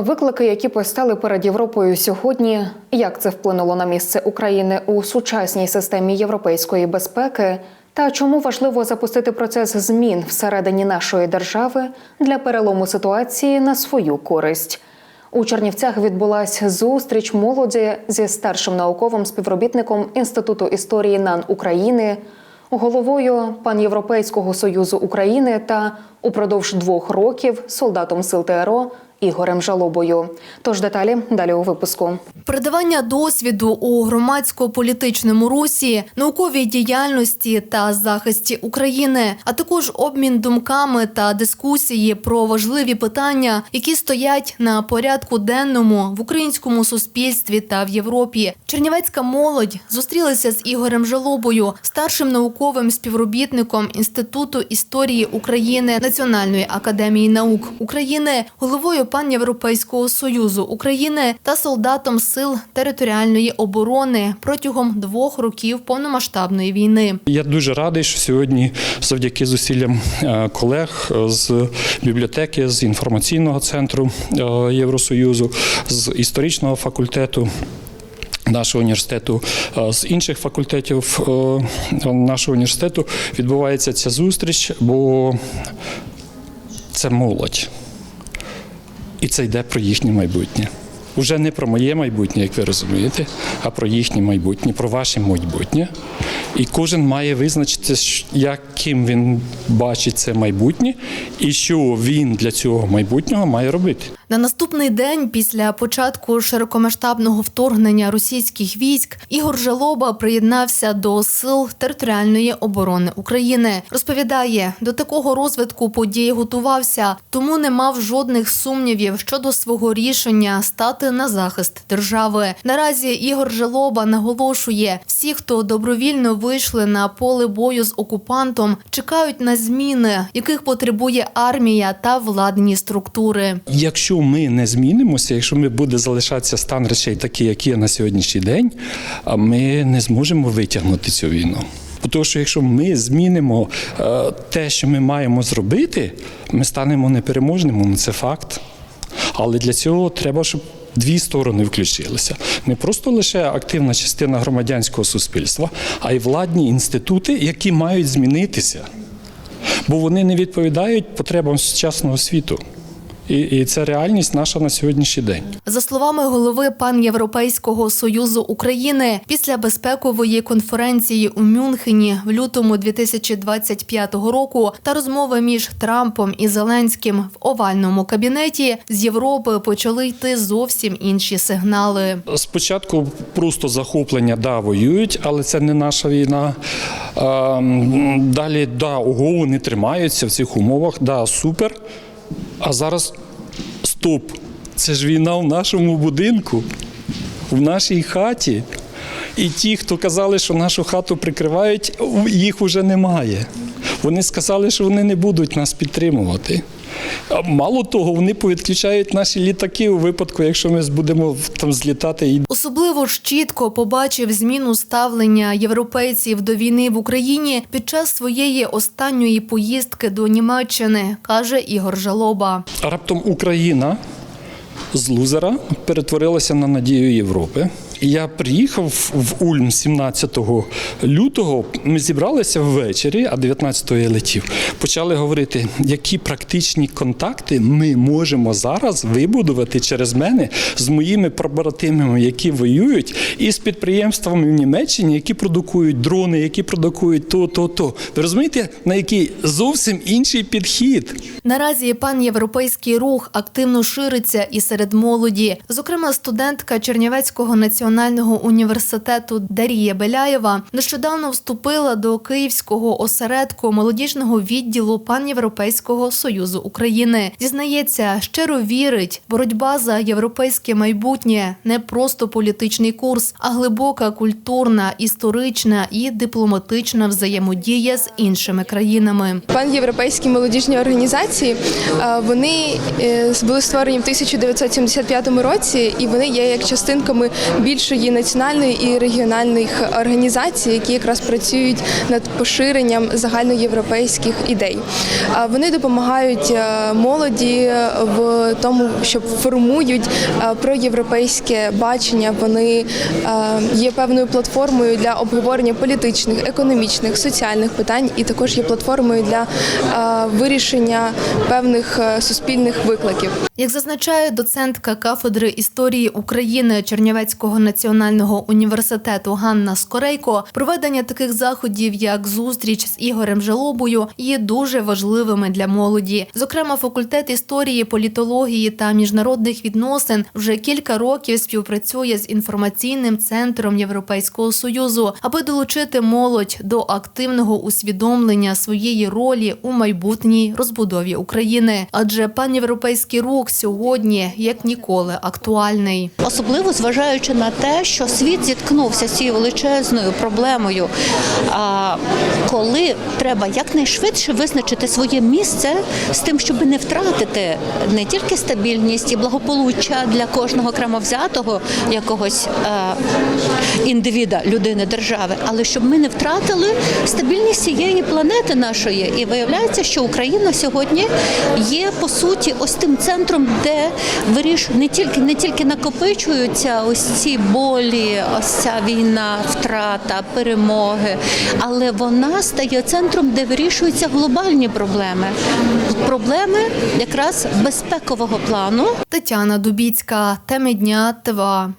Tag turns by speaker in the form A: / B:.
A: Виклики, які постали перед Європою сьогодні, як це вплинуло на місце України у сучасній системі європейської безпеки, та чому важливо запустити процес змін всередині нашої держави для перелому ситуації на свою користь. У Чернівцях відбулася зустріч молоді зі старшим науковим співробітником Інституту історії НАН України, головою Панєвропейського союзу України та упродовж двох років солдатом сил ТРО Ігорем Жалобою. Тож деталі далі у випуску.
B: Передавання досвіду у громадсько-політичному русі, науковій діяльності та захисті України, а також обмін думками та дискусії про важливі питання, які стоять на порядку денному в українському суспільстві та в Європі. Чернівецька молодь зустрілася з Ігорем Жалобою, старшим науковим співробітником Інституту історії України Національної академії наук України, головою Панєвропейського союзу України та солдатом сил територіальної оборони протягом двох років повномасштабної війни.
C: Я дуже радий, що сьогодні, завдяки зусиллям е, колег з бібліотеки, з інформаційного центру е, Євросоюзу, з історичного факультету. Нашого університету е, з інших факультетів нашого університету відбувається ця зустріч, бо це молодь, і це йде про їхнє майбутнє. Уже не про моє майбутнє, як ви розумієте, а про їхнє майбутнє, про ваше майбутнє. І кожен має визначити, яким він бачить це майбутнє, і що він для цього майбутнього має робити.
B: На наступний день після початку широкомасштабного вторгнення російських військ Ігор Жалоба приєднався до сил територіальної оборони України. Розповідає, до такого розвитку подій готувався, тому не мав жодних сумнівів щодо свого рішення стати на захист держави. Наразі Ігор Жалоба наголошує, всі, хто добровільно вийшли на поле бою з окупантом, чекають на зміни, яких потребує армія та владні структури.
C: Якщо ми не змінимося, якщо ми буде залишатися стан речей такий, як є на сьогоднішній день, ми не зможемо витягнути цю війну. Тому що якщо ми змінимо е, те, що ми маємо зробити, ми станемо непереможними, ну, це факт. Але для цього треба, щоб дві сторони включилися. Не просто лише активна частина громадянського суспільства, а й владні інститути, які мають змінитися. Бо вони не відповідають потребам сучасного світу. І, і це реальність наша на сьогоднішній день.
B: За словами голови Панєвропейського союзу України, після безпекової конференції у Мюнхені в лютому 2025 року та розмови між Трампом і Зеленським в овальному кабінеті з Європи почали йти зовсім інші сигнали.
C: Спочатку просто захоплення, да, воюють, але це не наша війна. Ем, Далі, да, ого, вони тримаються в цих умовах, да, супер. А зараз стоп. Це ж війна в нашому будинку, в нашій хаті. І ті, хто казали, що нашу хату прикривають, їх вже немає. Вони сказали, що вони не будуть нас підтримувати. А Мало того, вони повідключають наші літаки у випадку, якщо ми будемо там злітати
B: Особливо ж чітко побачив зміну ставлення європейців до війни в Україні під час своєї останньої поїздки до Німеччини, каже Ігор Жалоба.
C: Раптом Україна з лузера перетворилася на надію Європи. Я приїхав в Ульм 17 лютого. Ми зібралися ввечері, а 19-го я летів. Почали говорити, які практичні контакти ми можемо зараз вибудувати через мене з моїми побратимами, які воюють, і з підприємствами в Німеччині, які продукують дрони, які продукують то, то, то. Ви розумієте, на який зовсім інший підхід?
B: Наразі панєвропейський рух активно шириться і серед молоді. Зокрема, студентка Чернівецького національного університету Дарія Беляєва нещодавно вступила до Київського осередку молодіжного відділу Панєвропейського союзу України. Зізнається, щиро вірить, боротьба за європейське майбутнє не просто політичний курс, а глибока культурна, історична і дипломатична взаємодія з іншими країнами.
D: Панєвропейські молодіжні організації е, вони е, були створені в 1975 році, і вони є як частинками більш здебільшої національної і регіональних організацій, які якраз працюють над поширенням загальноєвропейських ідей. Вони допомагають е, молоді в тому, що формують е, проєвропейське бачення. Вони е, є певною платформою для обговорення політичних, економічних, соціальних питань, і також є платформою для вирішення певних суспільних викликів.
B: Як зазначає доцентка кафедри історії України Чернівецького національного університету Ганна Скорейко, проведення таких заходів, як зустріч з Ігорем Жалобою, є дуже важливими для молоді. Зокрема, факультет історії, політології та міжнародних відносин вже кілька років співпрацює з інформаційним центром Європейського союзу, аби долучити молодь до активного усвідомлення своєї ролі у майбутній розбудові України. Адже панєвропейський рух сьогодні як ніколи актуальний.
E: Особливо зважаючи на те, що світ зіткнувся з цією величезною проблемою, коли треба якнайшвидше визначити своє місце з тим, щоб не втратити не тільки стабільність і благополуччя для кожного окремо взятого якогось е, індивіда, людини, держави, але щоб ми не втратили стабільність цієї планети нашої. І виявляється, що Україна сьогодні є по суті ось тим центром, де виріш не тільки не тільки накопичуються ось ці болі, ось ця війна, втрата, перемоги, але вона стає центром, де вирішуються глобальні проблеми. Проблеми якраз безпекового плану.
B: Тетяна Дубіцька, теми дня ТВА.